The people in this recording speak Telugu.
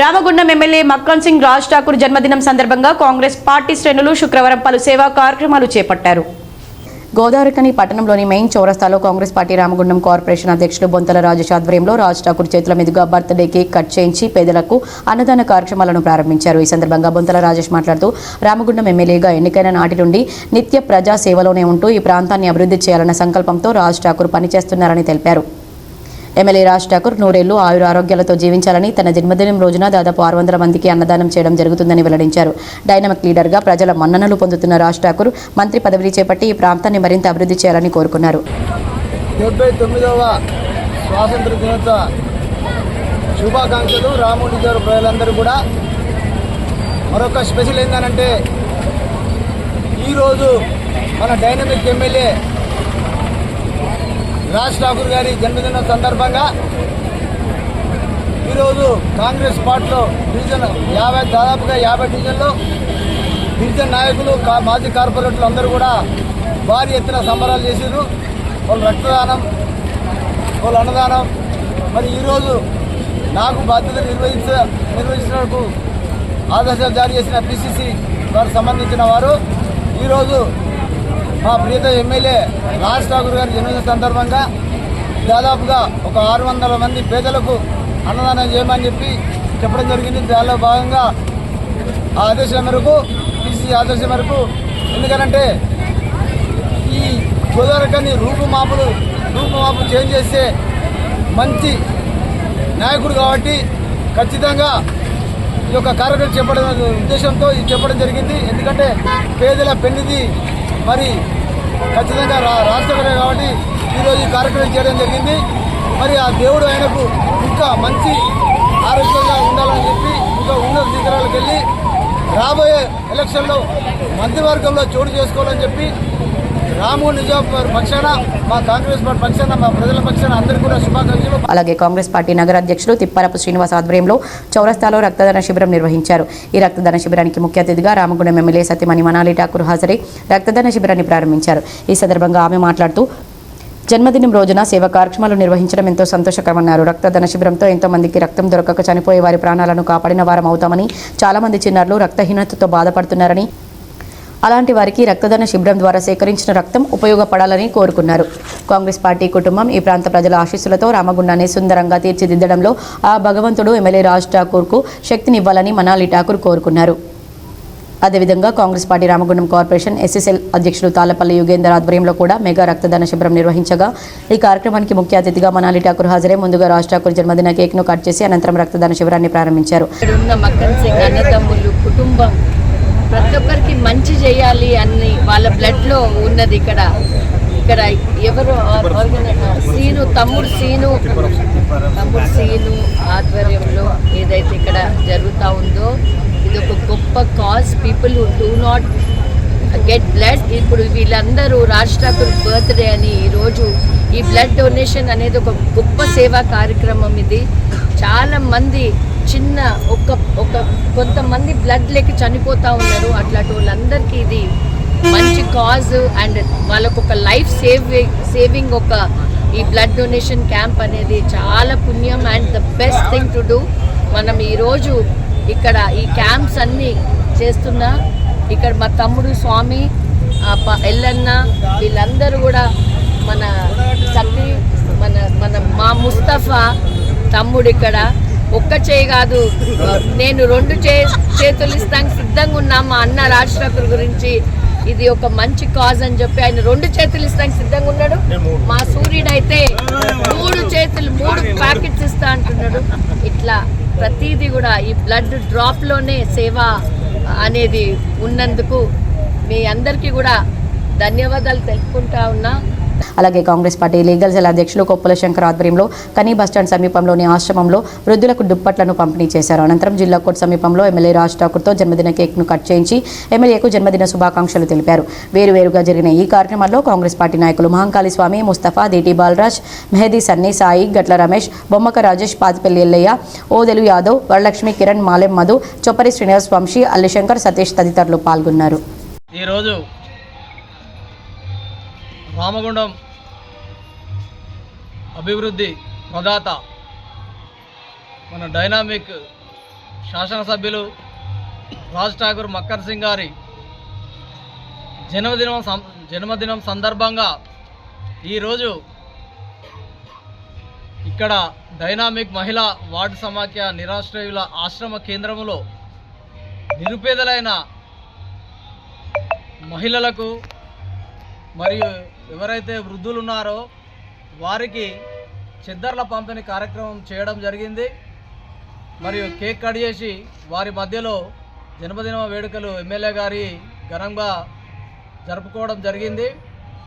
రామగుండం ఎమ్మెల్యే మక్కన్ సింగ్ రాజ్ ఠాకూర్ జన్మదినం సందర్భంగా కాంగ్రెస్ పార్టీ శ్రేణులు శుక్రవారం పలు సేవా కార్యక్రమాలు చేపట్టారు. గోదావరికని పట్టణంలోని మెయిన్ చౌరస్తాలో కాంగ్రెస్ పార్టీ రామగుండం కార్పొరేషన్ అధ్యక్షులు బొంతల రాజేష్ ఆధ్వర్యంలో రాజ్ ఠాకూర్ చేతుల మీదుగా బర్త్డే కేక్ కట్ చేయించి పేదలకు అన్నదాన కార్యక్రమాలను ప్రారంభించారు. ఈ సందర్భంగా బొంతల రాజేష్ మాట్లాడుతూ రామగుండం ఎమ్మెల్యేగా ఎన్నికైన నాటి నుండి నిత్య ప్రజా సేవలోనే ఉంటూ ఈ ప్రాంతాన్ని అభివృద్ధి చేయాలన్న సంకల్పంతో రాజ్ ఠాకూర్ పనిచేస్తున్నారని తెలిపారు. ఎమ్మెల్యే రాజ్ ఠాకూర్ నూరేళ్ళు ఆయుర ఆరోగ్యాలతో జీవించాలని తన జన్మదినం రోజున దాదాపు ఆరు వందల మందికి అన్నదానం చేయడం జరుగుతుందని వెల్లడించారు. డైనమిక్ లీడర్గా ప్రజల మన్ననలు పొందుతున్న రాజ్ ఠాకూర్ మంత్రి పదవిని చేపట్టి ఈ ప్రాంతాన్ని మరింత అభివృద్ధి చేయాలని కోరుకున్నారు. తొమ్మిదవ స్వాతంత్ర దినోత్సవ శుభాకాంక్షలు. రాముడి గారు ప్రజలందరూ కూడా. మరొక స్పెషల్ ఏంటంటే ఈరోజు మన డైనమిక్ ఎమ్మెల్యే రాజ్ ఠాకూర్ గారి జన్మదిన సందర్భంగా ఈరోజు కాంగ్రెస్ పార్టీలో డివిజన్ యాభై దాదాపుగా యాభై డివిజన్లు డివిజన్ నాయకులు కా- మాజీ కార్పొరేటర్లు అందరూ కూడా భారీ ఎత్తున సంబరాలు చేసారు వాళ్ళు రక్తదానం వాళ్ళు అన్నదానం. మరి ఈరోజు నాకు బాధ్యత నిర్వహించ నిర్వహించినందుకు ఆదేశాలు జారీ చేసిన పిసిసి వారికి సంబంధించిన వారు. ఈరోజు మా ప్రీత ఎమ్మెల్యే రాజ్ ఠాకూర్ గారి జన్మదిన సందర్భంగా దాదాపుగా ఒక ఆరు వందల మంది పేదలకు అన్నదానం చేయమని చెప్పి చెప్పడం జరిగింది. దానిలో భాగంగా ఆ ఆదేశాల మేరకు పిసిసి ఆదేశం మేరకు ఎందుకనంటే ఈ గోదావరికని రూపుమాపులు రూపుమాపు చేంజ్ చేస్తే మంచి నాయకుడు కాబట్టి ఖచ్చితంగా ఈ యొక్క కార్యక్రమం చెప్పడం ఉద్దేశంతో ఇది చెప్పడం జరిగింది. ఎందుకంటే పేదల పెళ్ళిది మరి ఖచ్చితంగా రా రాష్ట్రపతి కాబట్టి ఈరోజు ఈ కార్యక్రమం చేయడం జరిగింది. మరి ఆ దేవుడు ఆయనకు ఇంకా మంచి ఆరోగ్యంగా ఉండాలని చెప్పి ఇంకా ఉన్నత శిఖరాలకు వెళ్ళి రాబోయే ఎలక్షన్లో మంత్రివర్గంలో చోటు చేసుకోవాలని చెప్పి రాము నిజాం పక్షాన మా కాంగ్రెస్ పార్టీ పక్షాన మా ప్రజల పక్షాన అందరికీ కూడా శుభాకాంక్షలు అలాగే కాంగ్రెస్ పార్టీ నగర అధ్యక్షులు తిప్పారపు శ్రీనివాస్ ఆధ్వర్యంలో చౌరస్తాలో రక్తదాన శిబిరం నిర్వహించారు. ఈ రక్తదాన శిబిరానికి ముఖ్య అతిథిగా రామగుండం ఎమ్మెల్యే సత్యమణి మనాలి ఠాకూర్ హాజరై రక్తదాన శిబిరాన్ని ప్రారంభించారు. ఈ సందర్భంగా ఆమె మాట్లాడుతూ జన్మదినం రోజున సేవ కార్యక్రమాలు నిర్వహించడం ఎంతో సంతోషకరమన్నారు. రక్తదాన శిబిరంతో ఎంతో మందికి రక్తం దొరకక చనిపోయే వారి ప్రాణాలను కాపాడిన వారం అవుతామని చాలామంది చిన్నారులు రక్తహీనతతో బాధపడుతున్నారని అలాంటి వారికి రక్తదాన శిబిరం ద్వారా సేకరించిన రక్తం ఉపయోగపడాలని కోరుకున్నారు. కాంగ్రెస్ పార్టీ కుటుంబం ఈ ప్రాంత ప్రజల ఆశీస్సులతో రామగుండాన్ని సుందరంగా తీర్చిదిద్దడంలో ఆ భగవంతుడు ఎమ్మెల్యే రాజ్ ఠాకూర్కు శక్తినివ్వాలని మనాలి ఠాకూర్ కోరుకున్నారు. అదేవిధంగా Congress party Ramagundam corporation SSL అధ్యక్షులు తాళ్ళపల్లి యుగేందర్ ఆధ్వర్యంలో కూడా మెగా రక్తదాన శిబిరం నిర్వహించగా ఈ కార్యక్రమానికి ముఖ్య అతిథిగా మనాలి ఠాకూర్ హాజరై ముందుగా రాజ్ ఠాకూర్ జన్మదిన కేక్ను కట్ చేసి అనంతరం రక్తదాన శిబిరాన్ని ప్రారంభించారు. కుటుంబం ప్రతి ఒక్కరికి మంచి చేయాలి అని వాళ్ళ బ్లడ్లో ఉన్నది ఇక్కడ. ఇక్కడ ఎవరు సీను తమ్ముడు సీను. తమ్ముడు సీను ఆధ్వర్యంలో ఏదైతే ఇక్కడ జరుగుతూ ఉందో ఇది ఒక గొప్ప cause. People do not get blood. ఇప్పుడు వీళ్ళందరూ రాజ్ ఠాకూర్ బర్త్డే అని ఈరోజు ఈ బ్లడ్ డొనేషన్ అనేది ఒక గొప్ప సేవా కార్యక్రమం ఇది. చాలా మంది చిన్న ఒక ఒక కొంతమంది బ్లడ్ లేక చనిపోతూ ఉన్నారు. అట్లాంటి వాళ్ళందరికీ ఇది మంచి కాజ్ అండ్ వాళ్ళకు ఒక లైఫ్ సేవ్ సేవింగ్ ఒక ఈ బ్లడ్ డొనేషన్ క్యాంప్ అనేది చాలా పుణ్యం and the best thing to do మనం ఈరోజు ఇక్కడ ఈ క్యాంప్స్ అన్నీ చేస్తున్నా ఇక్కడ మా తమ్ముడు స్వామి ఎల్లన్న వీళ్ళందరూ కూడా మన సతీ మన మన మా ముస్తఫా తమ్ముడు ఇక్కడ ఒక్క చేయి కాదు. నేను రెండు చే చేతులు ఇస్తానికి సిద్ధంగా ఉన్నా మా అన్న రాజ్ ఠాకూర్ గురించి. ఇది ఒక మంచి కాజ్ అని చెప్పి ఆయన రెండు చేతులు ఇస్తానికి సిద్ధంగా ఉన్నాడు. మా సూర్యుడు అయితే మూడు చేతులు మూడు ప్యాకెట్స్ ఇస్తా అంటున్నాడు. ఇట్లా ప్రతిదీ కూడా ఈ బ్లడ్ డ్రాప్లోనే సేవ అనేది ఉన్నందుకు మీ అందరికీ కూడా ధన్యవాదాలు తెలుపుకుంటా ఉన్నా. అలాగే కాంగ్రెస్ పార్టీ లీగల్ సెల్ అధ్యక్షులు కొప్పుల శంకర్ ఆధ్వర్యంలో కనీ బస్టాండ్ సమీపంలోని ఆశ్రమంలో వృద్ధులకు దుప్పట్లను పంపిణీ చేశారు. అనంతరం జిల్లా కోర్టు సమీపంలో ఎమ్మెల్యే రాజ్ ఠాకూర్తో జన్మదిన కేక్ను కట్ చేయించి ఎమ్మెల్యేకు జన్మదిన శుభాకాంక్షలు తెలిపారు. వేరువేరుగా జరిగిన ఈ కార్యక్రమంలో కాంగ్రెస్ పార్టీ నాయకులు మహంకాళి స్వామి ముస్తఫా దిటి బాలరాజ్ మెహదీ సన్నీ సాయి గట్ల రమేష్ బొమ్మక రాజేష్ పాతిపల్లి ఎల్లయ్య ఓదెలు యాదవ్ వరలక్ష్మి కిరణ్ మాలెం మధు చొప్పరి శ్రీనివాస్ వంశీ అల్లిశంకర్ సతీష్ తదితరులు పాల్గొన్నారు. ఈరోజు రామగుండం అభివృద్ధి ప్రదాత మన డైనామిక్ శాసనసభ్యులు రాజ్ ఠాకూర్ మక్కర్ సింగ్ గారి జన్మదినం సం- జన్మదినం సందర్భంగా ఈరోజు ఇక్కడ డైనామిక్ మహిళా వార్డు సమాఖ్య నిరాశ్రయుల ఆశ్రమ కేంద్రములో నిరుపేదలైన మహిళలకు మరియు ఎవరైతే వృద్ధులు ఉన్నారో వారికి చెద్దర్ల పంపిణీ కార్యక్రమం చేయడం జరిగింది. మరియు కేక్ కట్ చేసి వారి మధ్యలో జన్మదిన వేడుకలు ఎమ్మెల్యే గారి ఘనంగా జరుపుకోవడం జరిగింది.